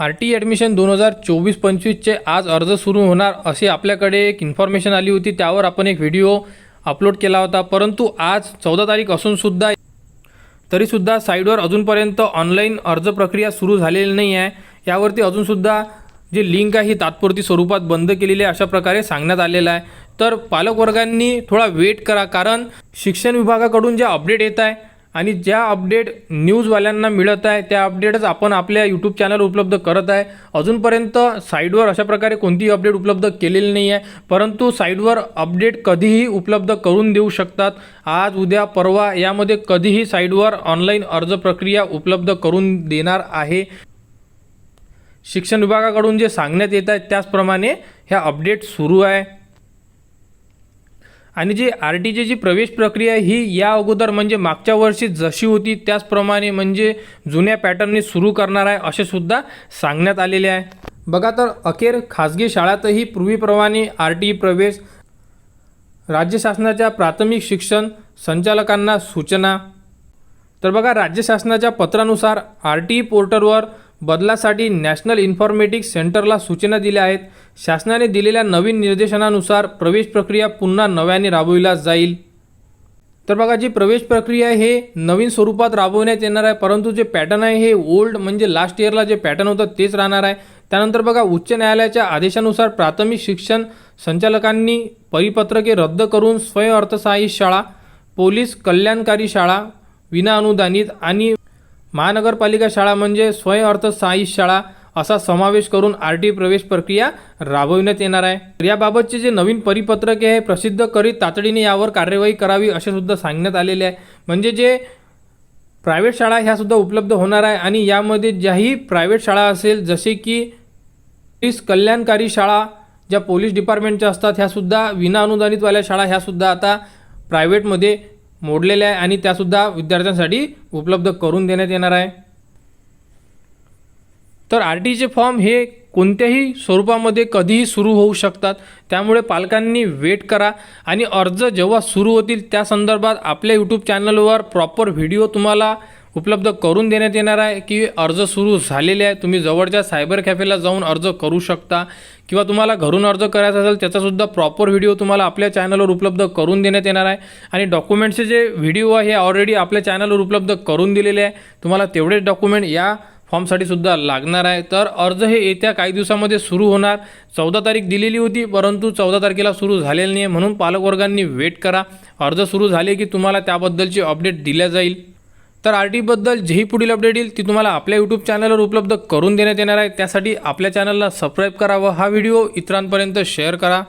R T admission दोन हजार चोवीस पंचवीसचे आज अर्ज सुरू होणार अशी आपल्याकडे एक इन्फॉर्मेशन आली होती. त्यावर आपण एक व्हिडिओ अपलोड केला होता. परंतु आज चौदा तारीख असूनसुद्धा तरीसुद्धा साईडवर अजूनपर्यंत ऑनलाईन अर्ज प्रक्रिया सुरू झालेली नाही आहे. यावरती अजूनसुद्धा जी लिंक आहे ही तात्पुरती स्वरूपात बंद केलेली आहे अशा प्रकारे सांगण्यात आलेलं आहे. तर पालकवर्गांनी थोडा वेट करा. कारण शिक्षण विभागाकडून ज्या अपडेट येत आहे आणि ज्या अपडेट न्यूजवाल्यांना मिळत आहे त्या अपडेटच आपण आपल्या यूट्यूब चॅनल उपलब्ध करत आहे. अजूनपर्यंत साईडवर अशा प्रकारे कोणतीही अपडेट उपलब्ध केलेली नाही आहे परंतु साईडवर अपडेट कधीही उपलब्ध करून देऊ शकतात. आज उद्या परवा यामध्ये कधीही साईडवर ऑनलाईन अर्ज प्रक्रिया उपलब्ध करून देणार आहे. शिक्षण विभागाकडून जे सांगण्यात येत आहे त्याचप्रमाणे ह्या अपडेट सुरू आहे. आणि जी आर टीची जी प्रवेश प्रक्रिया आहे ही या अगोदर म्हणजे मागच्या वर्षी जशी होती त्याचप्रमाणे म्हणजे जुन्या पॅटर्नने सुरू करणार आहे असे सुद्धा सांगण्यात आलेले आहे. बघा तर अखेर खाजगी शाळातही पूर्वीप्रमाणे आर टी प्रवेश राज्य शासनाच्या प्राथमिक शिक्षण संचालकांना सूचना. तर बघा राज्य शासनाच्या पत्रानुसार आर टी पोर्टलवर बदलासाठी नॅशनल इन्फॉर्मेटिक्स सेंटरला सूचना दिल्या आहेत. शासनाने दिलेल्या नवीन निर्देशनानुसार प्रवेश प्रक्रिया पुन्हा नव्याने राबविला जाईल. तर बघा जी प्रवेश प्रक्रिया आहे हे नवीन स्वरूपात राबवण्यात येणार आहे. परंतु जे पॅटर्न आहे हे ओल्ड म्हणजे लास्ट इयरला जे पॅटर्न होतं तेच राहणार आहे. त्यानंतर बघा उच्च न्यायालयाच्या आदेशानुसार प्राथमिक शिक्षण संचालकांनी परिपत्रके रद्द करून स्वयंअर्थसहाय्यित शाळा पोलीस कल्याणकारी शाळा विनाअनुदानित आणि महानगरपालिका शाळा म्हणजे स्वयंअर्थसहाय्यित शाळा असा समावेश करून आर टी प्रवेश प्रक्रिया राबविण्यात येणार आहे. तर याबाबतचे जे नवीन परिपत्रके आहे प्रसिद्ध करीत तातडीने यावर कार्यवाही करावी असे सुद्धा सांगण्यात आलेले आहे. म्हणजे जे प्रायव्हेट शाळा ह्या सुद्धा उपलब्ध होणार आहे आणि यामध्ये ज्याही प्रायव्हेट शाळा असेल जसे की पोलीस कल्याणकारी शाळा ज्या पोलीस डिपार्टमेंटच्या असतात ह्यासुद्धा विनाअनुदानितवाल्या शाळा ह्यासुद्धा आता प्रायव्हेटमध्ये मोडलेल्या आहे आणि त्यासुद्धा विद्यार्थ्यांसाठी उपलब्ध करून देण्यात येणार आहे. तर आर टीचे फॉर्म हे कोणत्याही स्वरूपामध्ये कधीही सुरू होऊ शकतात. त्यामुळे पालकांनी वेट करा आणि अर्ज जेव्हा सुरू होतील त्या संदर्भात आपल्या यूट्यूब चॅनलवर प्रॉपर व्हिडिओ तुम्हाला उपलब्ध करून देण्यात येणार आहे की अर्ज सुरू झालेले आहे? तुम्ही जवळच्या सायबर कॅफेला जाऊन अर्ज करू शकता. किंवा तुम्हाला घरून अर्ज करायचा असेल त्याचासुद्धा प्रॉपर व्हिडिओ तुम्हाला आपल्या चॅनलवर उपलब्ध करून देण्यात येणार आहे. आणि डॉक्युमेंटचे जे व्हिडिओ आहे हे ऑलरेडी आपल्या चॅनलवर उपलब्ध करून दिलेले आहे. तुम्हाला तेवढेच डॉक्युमेंट या फॉर्मसाठी सुद्धा लागणार आहे. तर अर्ज हे येत्या काही दिवसामध्ये सुरू होणार. चौदा तारीख दिलेली होती परंतु चौदा तारखेला सुरू झालेली नाही आहे म्हणून पालकवर्गांनी वेट करा. अर्ज सुरू झाले की तुम्हाला त्याबद्दलची अपडेट दिल्या जाईल. तर आर टीबद्दल जेही पुढील अपडेट येईल ती तुम्हाला आपल्या यूट्यूब चॅनलवर उपलब्ध करून देण्यात येणार आहे. त्यासाठी आपल्या चॅनलला सबस्क्राईब करा व हा व्हिडिओ इतरांपर्यंत शेअर करा.